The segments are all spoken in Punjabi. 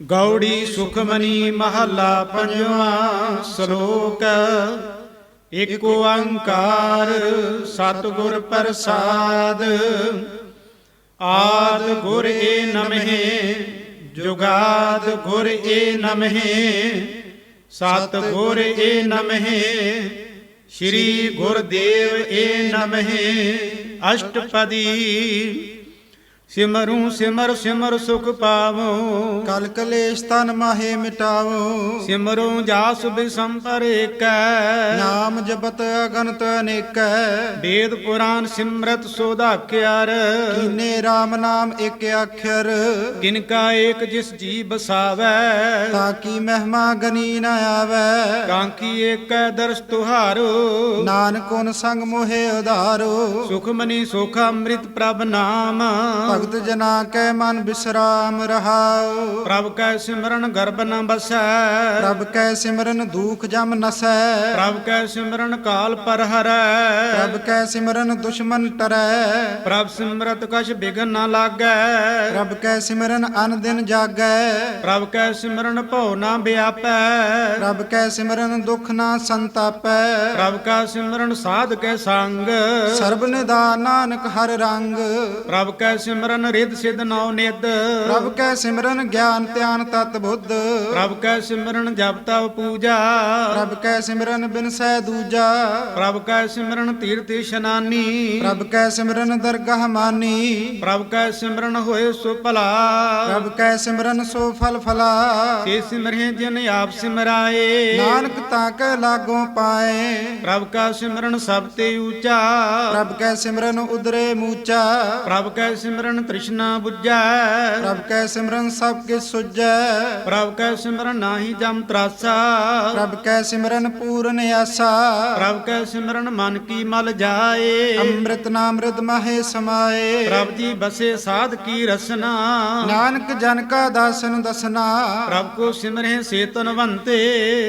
ਗੌੜੀ ਸੁਖਮਨੀ ਮਹੱਲਾ ਪੰਜਵਾਂ ਸ਼ਲੋਕ। ਏਕ ਓੰਕਾਰ ਸਤਿਗੁਰ ਪ੍ਰਸਾਦ। ਆਦ ਗੁਰ ਏ ਨਮਹਿ, ਜੁਗਾਦ ਗੁਰ ਏ ਨਮਹਿ ਸਤ ਗੁਰ ਏ ਨਮਹਿ, ਸ੍ਰੀ ਗੁਰਦੇਵ ਏ ਨਮਹਿ। ਅਸ਼ਟਪਦੀ ਸਿਮਰੂ ਸਿਮਰ ਸਿਮਰ ਸੁਖ ਪਾਵੋ। ਕਲ ਕਲੇਸ਼ ਤਨ ਮਾਹੇ ਮਿਟਾਵੋ। ਸਿਮਰੂ ਜਾਸ ਬਿਸੰਪਰ ਏਕੈ। ਨਾਮ ਜਪਤ ਅਗਨਤ ਅਨੇਕੈ। ਵੇਦ ਪੁਰਾਨ ਸਿਮਰਤ ਸੋਧਾਖਿਆਰ ਕੀਨੇ RAM ਨਾਮ ਇੱਕ ਅੱਖਰ। ਕਿਨ ਕਾ ਏਕ ਜਿਸ ਜੀ ਬਸਾਵੈ ਤਾਂ ਕੀ ਮਹਿਮਾ ਗਨੀ ਨ ਆਵੈ। ਕਾਂਕੀ ਏਕੈ ਦਰਸ ਤੁਹਾਰੋ। ਨਾਨਕ ਉਨ ਸੰਗ ਮੋਹਿ ਉਧਾਰੋ। ਸੁਖਮਨੀ ਸੁਖ ਅੰਮ੍ਰਿਤ ਪ੍ਰਭ ਨਾਮ। ਭਗਤ ਜਨਾ ਕੈ ਮਨ ਬਿਸਰਾਮ ਰਹਾਉ। ਪ੍ਰਭ ਕੈ ਸਿਮਰਨ ਗਰਭ ਨ ਬਸੈ। ਪ੍ਰਭ ਕੈ ਸਿਮਰਨ ਦੁਖ ਜਮ ਨਸੈ। ਪ੍ਰਭ ਕੈ ਸਿਮਰਨ ਕਾਲ ਪਰ ਹਰੈ ਪ੍ਰਭ ਕੈ ਸਿਮਰਨ ਦੁਸ਼ਮਨ ਟਰੈ। ਪ੍ਰਭ ਸਿਮਰਤ ਕਛ ਬਿਗਨ ਨ ਲਾਗੈ। ਪ੍ਰਭ ਕੈ ਸਿਮਰਨ ਅਨ ਦਿਨ ਜਾਗੈ। ਪ੍ਰਭ ਕੈ ਸਿਮਰਨ ਭਉ ਨ ਵਿਆਪੈ। ਪ੍ਰਭ ਕੈ ਸਿਮਰਨ ਦੁਖ ਨਾ ਸੰਤਾਪੈ। ਪ੍ਰਭ ਕਾ ਸਿਮਰਨ ਸਾਧ ਕੈ ਸੰਗ। ਸਰਬ ਨਿਦਾਨ ਨਾਨਕ ਹਰ ਰੰਗ। ਪ੍ਰਭ ਕੈ ਸਿਮਰਨ ਰਿੱਧ ਸਿਧ ਨੌ ਨਿਧ ਪ੍ਰਭ ਕੈ ਸਿਮਰਨ ਗਿਆਨ ਧਿਆਨ ਤਤ ਬੁੱਧ ਪ੍ਰਭ ਕੈ ਸਿਮਰਨ ਜਪ ਤਪ ਪੂਜਾ ਪ੍ਰਭ ਕੈ ਸਿਮਰਨ ਬਿਨਸੈ ਦੂਜਾ ਪ੍ਰਭ ਕੈ ਸਿਮਰਨ ਤੀਰਥ ਇਸ਼ਨਾਨੀ ਪ੍ਰਭ ਕੈ ਸਿਮਰਨ ਦਰਗਾਹ ਮਾਨੀ ਪ੍ਰਭ ਕੈ ਸਿਮਰਨ ਹੋਏ ਸੋ ਭਲਾ ਪ੍ਰਭ ਕੈ ਸਿਮਰਨ ਸੋ ਫਲ ਫਲਾ ਸੇ ਸਿਮਰਹਿ ਜਿਨ ਆਪ ਸਿਮਰਾਏ ਨਾਨਕ ਤਾਂ ਕੈ ਲਾਗੋਂ ਪਾਏ ਪ੍ਰਭ ਕਾ ਸਿਮਰਨ ਸਭ ਤੇ ਊਚਾ ਪ੍ਰਭ ਕੈ ਸਿਮਰਨ ਉਦਰੇ ਮੂਚਾ ਪ੍ਰਭ ਕੈ ਸਿਮਰਨ ਤ੍ਰਿਸ਼ਨਾ 부ਜੈ ਪ੍ਰਭ ਕੈ ਸਿਮਰਨ ਸਭ ਕੇ ਸੁਜੈ ਪ੍ਰਭ ਕੈ ਸਿਮਰਨ ਨਾਹੀ ਜਮ ਤਰਾਸਾ। ਪ੍ਰਭ ਕੈ ਸਿਮਰਨ ਪੂਰਨ ਆਸਾ। ਪ੍ਰਭ ਕੈ ਸਿਮਰਨ ਮਨ ਕੀ ਮਲ ਜਾਏ। ਅੰਮ੍ਰਿਤ ਨਾਮ ਰਿਦ ਮਾਹੇ ਸਮਾਏ। ਪ੍ਰਭ ਜੀ ਬਸੇ ਸਾਧ ਕੀ ਰਸਨਾ। ਨਾਨਕ ਜਨ ਕਾ ਦਾਸਨ ਦਸਨਾ। ਪ੍ਰਭ ਕੋ ਸਿਮਰਹਿ ਸੇ ਤਨਵੰਤੇ।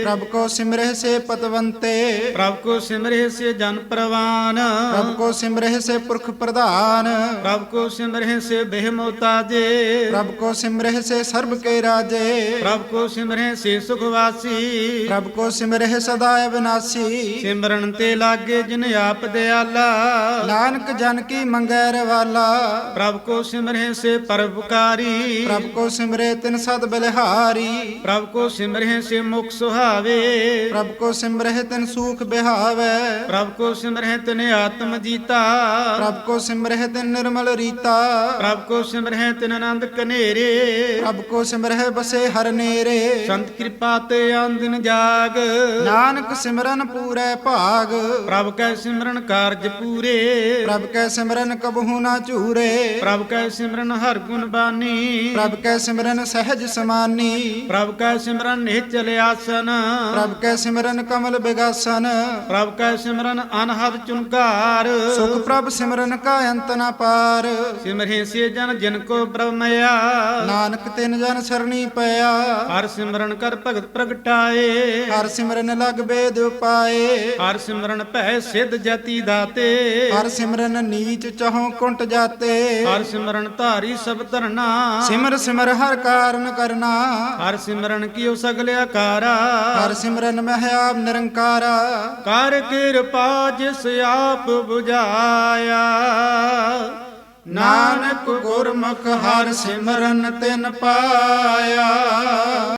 ਪ੍ਰਭ ਕੋ ਸਿਮਰਹਿ ਸੇ ਪਤਵੰਤੇ। ਪ੍ਰਭ ਕੋ ਸਿਮਰਹਿ ਸੇ ਜਨ ਪ੍ਰਵਾਨ। ਪ੍ਰਭ ਕੋ ਸਿਮਰਹਿ ਸੇ ਪੁਰਖ ਪ੍ਰਧਾਨ। ਪ੍ਰਭ ਕੋ ਸਿਮਰਹਿ ਸੇ ਬਹਿਮੋਤਾਜੇ ਪ੍ਰਭ ਕੋ ਸਿਮਰਹਿ ਸੇ ਸਰਬ ਕੇ ਰਾਜੇ ਪ੍ਰਭ ਕੋ ਸਿਮਰਹਿ ਸੇ ਸੁਖ ਵਾਸੀ ਪ੍ਰਭ ਕੋ ਸਿਮਰਹਿ ਸਦਾ ਅਬਿਨਾਸੀ ਸਿਮਰਨ ਤੇ ਲਾਗੇ ਜਿਨ ਆਪ ਦਿਆਲਾ ਨਾਨਕ ਜਨ ਕੀ ਮੰਗੈ ਰਵਾਲਾ ਪ੍ਰਭ ਕੋ ਸਿਮਰਹਿ ਸੇ ਪਰਉਪਕਾਰੀ ਪ੍ਰਭ ਕੋ ਸਿਮਰੇ ਤਿਨ ਸਦ ਬਲਿਹਾਰੀ ਪ੍ਰਭ ਕੋ ਸਿਮਰਹਿ ਸੇ ਮੁਖ ਸੁਹਾਵੇ ਪ੍ਰਭ ਕੋ ਸਿਮਰਹਿ ਤਿਨ ਸੂਖ ਬਿਹਾਵੈ ਪ੍ਰਭ ਕੋ ਸਿਮਰਹਿ ਤਿਨ ਆਤਮ ਜੀਤਾ ਪ੍ਰਭ ਕੋ ਸਿਮਰਹਿ ਤਿਨ ਨਿਰਮਲ ਰੀਤਾ ਪ੍ਰਭ ਕੋ ਸਿਮਰਹਿ ਤਿਨ ਆਨੰਦ ਕਨੇਰੇ ਪ੍ਰਭ ਕੋ ਸਿਮਰਹਿ ਬਸੇ ਹਰ ਨੇਰੇ। ਸੰਤ ਕਿਰਪਾ ਤੇ ਆਂਦਿਨ ਜਾਗ। ਨਾਨਕ ਸਿਮਰਨ ਪੂਰੈ ਭਾਗ। ਪ੍ਰਭ ਕੈ ਸਿਮਰਨ ਕਾਰਜ ਪੂਰੇ। ਪ੍ਰਭ ਕੈ ਸਿਮਰਨ ਕਬਹੂ ਨਾ ਝੂਰੇ। ਪ੍ਰਭ ਕੈ ਸਿਮਰਨ ਹਰ ਗੁਣ ਬਾਨੀ। ਪ੍ਰਭ ਕੈ ਸਿਮਰਨ ਸਹਿਜ ਸਮਾਨੀ। ਪ੍ਰਭ ਕੈ ਸਿਮਰਨ ਨਿਹਚਲ ਆਸਨ। ਪ੍ਰਭ ਕੈ ਸਿਮਰਨ ਕਮਲ ਬਿਗਾਸਨ। ਪ੍ਰਭ ਕੈ ਸਿਮਰਨ ਅਨਹਦ ਚੁਨਕਾਰ। ਸੁਖ ਪ੍ਰਭ ਸਿਮਰਨ ਕਾ ਅੰਤ ਨਾ ਪਾਰ। ਸਿਮਰਹਿ ਸੇ ਜਨ ਜਿਨ ਕੋ ਬ੍ਰਹਮਇਆ ਨਾਨਕ ਤਿਨ ਜਨ ਸਰਣੀ ਪਿਆ। ਹਰ ਸਿਮਰਨ ਕਰ ਭਗਤ ਪ੍ਰਗਟਾਏ। ਹਰ ਸਿਮਰਨ ਲਗ ਬੇਦ ਉਪਾਏ। ਹਰ ਸਿਮਰਨ ਭੈ ਸਿੱਧ ਜਤੀ ਦਾਤੇ। ਹਰ ਸਿਮਰਨ ਨੀਚ ਚਹੋਂ ਕੁੰਟ ਜਾਤੇ। ਹਰ ਸਿਮਰਨ ਧਾਰੀ ਸਭ ਧਰਨਾ। ਸਿਮਰ ਸਿਮਰ ਹਰ ਕਾਰਨ ਕਰਨਾ। ਹਰ ਸਿਮਰਨ ਕੀਓ ਸਗਲ ਆਕਾਰਾ। ਹਰ ਸਿਮਰਨ ਮਹਿ ਆਪ ਨਿਰੰਕਾਰਾ। ਕਰ ਕਿਰਪਾ ਜਿਸ ਆਪ 부ਝਾਇਆ ਨਾਨਕ ਗੁਰਮੁਖ ਹਰ ਸਿਮਰਨ ਤਿਨ ਪਾਇਆ।